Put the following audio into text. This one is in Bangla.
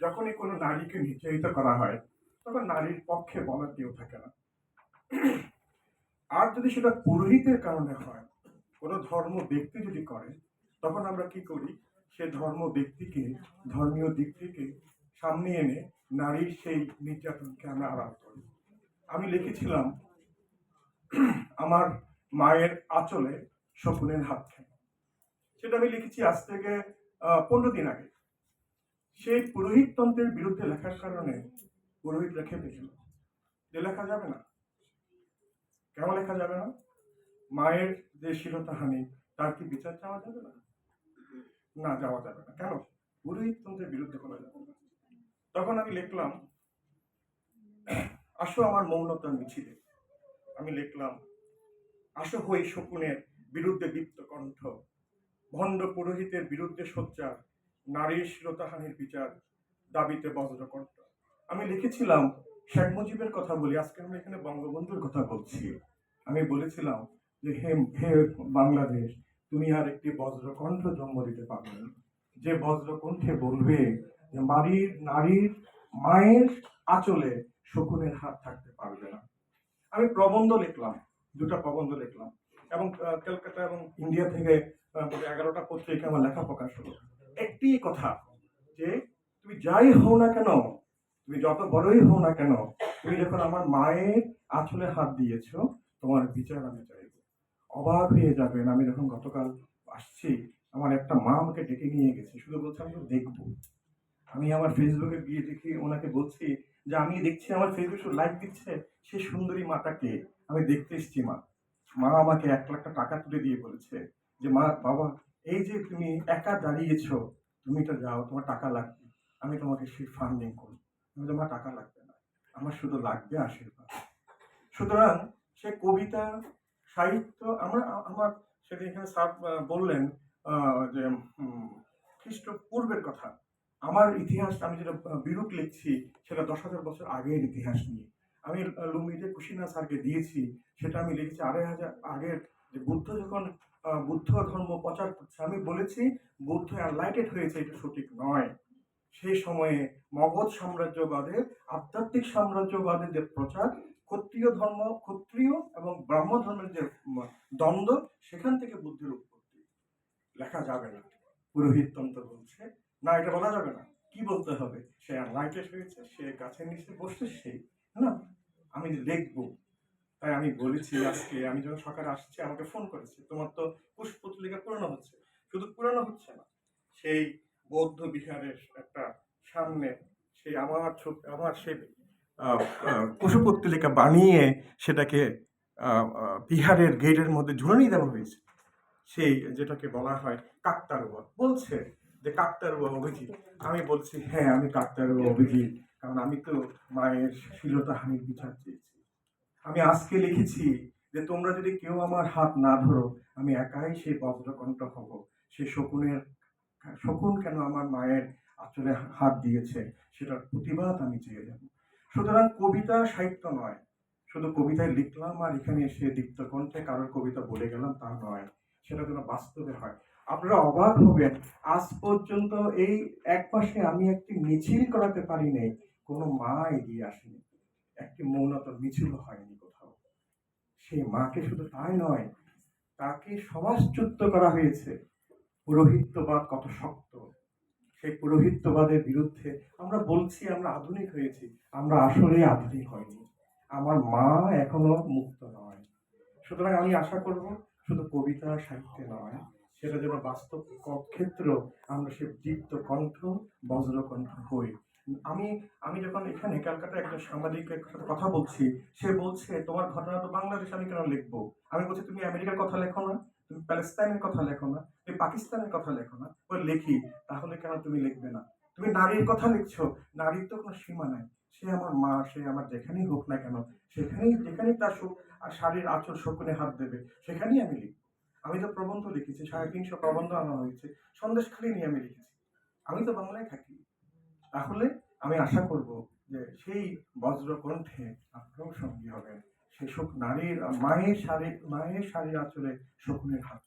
যখনই কোনো নারীকে নির্যাতিত করা হয়, তখন নারীর পক্ষে বলার কেউ থাকে না। আর যদি সেটা পুরোহিতের কারণে হয়, কোনো ধর্ম ব্যক্তি যদি করে, তখন আমরা কি করি? সে ধর্ম ব্যক্তিকে, ধর্মীয় দিক থেকে সামনে এনে নারীর সেই নির্যাতনকে আমরা আড়াল করি। আমি লিখেছিলাম, আমার মায়ের আঁচলে শকুনের হাত খেয়ে সেটা আমি লিখেছি আজ থেকে পনেরো দিন আগে। সেই পুরোহিততন্ত্রের বিরুদ্ধে লেখার কারণে পুরোহিত রেখে পেয়েছিল যে লেখা যাবে না। কেন লেখা যাবে না? মায়ের যে শিরতাহানি তার কি বিচার চাওয়া যাবে না? না, যাওয়া যাবে না। কেন? পুরোহিততন্ত্রের বিরুদ্ধে করা যাবে না। তখন আমি লিখলাম, আসো আমার মৌনতার মিছিলে। আমি লিখলাম, আসো হই শকুনের বিরুদ্ধে দীপ্ত কণ্ঠ ভণ্ড পুরোহিতের বিরুদ্ধে সোচ্চার। নারীর শিরতাহানির বিচার দাবিতে বজ্রকণ্ঠ। আমি লিখেছিলাম, শেখ মুজিবের কথা বলি, আজকে আমি এখানে বঙ্গবন্ধুর কথা বলছি। আমি বলেছিলাম যে হে হে বাংলাদেশ, তুমি আর একটি বজ্রকণ্ঠ জন্ম দিতে পারবে। যে বজ্রকণ্ঠে বলবে যে নারীর নারীর মায়ের আঁচলে শকুনের হাত থাকতে পারবে না। আমি প্রবন্ধ লিখলাম, দুটা প্রবন্ধ লিখলাম। এবং কলকাতা এবং ইন্ডিয়া থেকে এগারোটা পত্রিকা আমার লেখা প্রকাশ হলো। একটি কথা যে তুমি যাই হও না কেন, তুমি যত বড়ই হও না কেন, তুমি যখন আমার মায়ের আঁচলে হাত দিয়েছ, তোমার বিচার আমি চাইব। অবাক হয়ে যাবেন, আমি যখন গতকাল আসছি, আমার একটা মা আমাকে ডেকে নিয়ে গেছে, শুধু বলছে আমি দেখব। আমি আমার ফেসবুকে গিয়ে দেখি, ওনাকে বলছি যে আমি দেখছি আমার ফেসবুক লাইক দিচ্ছে, সে সুন্দরী মাটাকে। আমি দেখতে এসছি, মা। মা আমাকে এক লাখ টাকা তুলে দিয়ে বলেছে যে, মা, বাবা এই যে তুমি একা দাঁড়িয়েছ তুমি তো যাও তোমার টাকা লাগবে। আমি তোমাকে সেই ফান্ডিং করি আমি তোমার টাকা লাগবে না। আমার শুধু লাগবে আশীর্বাদ। সুতরাং সে কবিতা সাহিত্য আমরা আমার সেদিন এখানে স্যার বললেন যে খ্রিস্টপূর্বের কথা। আমার ইতিহাস আমি যেটা বিরূপ লিখছি সেটা দশ হাজার বছর আগের ইতিহাস নিয়ে। আমি আহ, লুম্বিতে কুশিনা স্যারকে দিয়েছি সেটা আমি লিখেছি আড়াই হাজার আগের। যে বুদ্ধ যখন বুদ্ধ ধর্ম প্রচার করছে। আমি বলেছি, বুদ্ধ এনলাইটেড হয়েছে, এটা সঠিক নয়। সেই সময়ে মগধ সাম্রাজ্যবাদের, আধ্যাত্মিক সাম্রাজ্যবাদের যে প্রচার, ক্ষত্রিয় ধর্ম, ক্ষত্রিয় এবং ব্রাহ্ম ধর্মের যে দ্বন্দ্ব, সেখান থেকে বুদ্ধের উৎপত্তি। লেখা যাবে না। পুরোহিত পুরোহিততন্ত্র বলছে, না, এটা বলা যাবে না। কি বলতে হবে? সে এনলাইটেড হয়েছে, সে গাছের নিচে বসছে সেই না, আমি লিখব তাই আমি বলেছি আজকে, আমি যখন সকালে আসছি, আমাকে ফোন করেছে। তোমার তো পুষ্পতলিকা পুরানো হচ্ছে। শুধু পুরানো হচ্ছে না, সেই বৌদ্ধ বিহারের একটা সামনে সেই আমার আমার সেই কুশপুত্তলিকা বানিয়ে সেটাকে বিহারের গেটের মধ্যে ঝুলানি দেওয়া হয়েছে। সেই যেটাকে বলা হয় কাকতারুয়া। বলছে যে কাকতারুয়া অভিজিৎ। আমি বলছি হ্যাঁ আমি কাকতারুয়া অভিজিৎ। কারণ আমি তো মায়ের শিলতাহানির বিচার চেয়েছি। আমি আজকে লিখেছি যে তোমরা যদি কেউ আমার হাত না ধরো, আমি একাই সেই বজ্রকণ্ঠ হব। সে শকুনের, শকুন কেন আমার মায়ের আঁচলে হাত দিয়েছে? সেটার প্রতিবাদ আমি চেয়ে যাব। সুতরাং কবিতা সাহিত্য নয়। শুধু কবিতায় লিখলাম আর এখানে এসে দীপ্ত কণ্ঠে কারোর কবিতা বলে গেলাম তা নয়। সেটা যেন বাস্তবে হয়। আপনারা অবাক হবেন, আজ পর্যন্ত এই এক মাসে আমি একটি মিছিল করাতে পারি নাই কোনো মা এগিয়ে আসেনি। একটি মৌনতার মিছিল হয়নি কোথাও। সেই মাকে শুধু তাই নয়, তাকে সমাজচ্যুত করা হয়েছে। পুরোহিত্যবাদ কত শক্ত। সেই পুরোহিত্যবাদের বিরুদ্ধে আমরা বলছি, আমরা আধুনিক হয়েছি, আমরা আসলে আধুনিক হয়নি। আমার মা এখনও মুক্ত নয়। সুতরাং আমি আশা করব, শুধু কবিতা সাহিত্যে নয়, সেটা যেন বাস্তব ক্ষেত্র আমরা সে দীপ্ত কণ্ঠ, বজ্রকণ্ঠ হই। আমি আমি যখন এখানে ক্যালকাটা একটা সাংবাদিকের সাথে কথা বলছি, সে বলছে, তোমার ঘটনা তো বাংলাদেশ আমি কেন লিখব? আমি বলছি, তুমি আমেরিকার কথা লেখো না, তুমি প্যালেস্তাইনের কথা লেখো না, তুমি পাকিস্তানের কথা লেখো না, ওই লেখি, তাহলে কেন তুমি লিখবে না? তুমি নারীর কথা লিখছো, নারীর তো কোনো সীমা নাই। সে আমার মা, সে আমার যেখানেই হোক না কেন, সেখানেই, যেখানেই তার আর শাড়ির আঁচল শকুনে হাত দেবে, সেখানেই আমি লিখব। আমি তো প্রবন্ধ লিখেছি, সাড়ে তিনশো প্রবন্ধ আনা হয়েছে সন্দেশখালি নিয়ে আমি লিখেছি। আমি তো বাংলায় থাকি। তাহলে আমি আশা করব যে সেই বজ্রকণ্ঠে আপনারাও সঙ্গী হবেন। সেই শোক নারীর, মায়ের শাড়ি মায়ের শাড়ির আঁচলে শকুনের হাত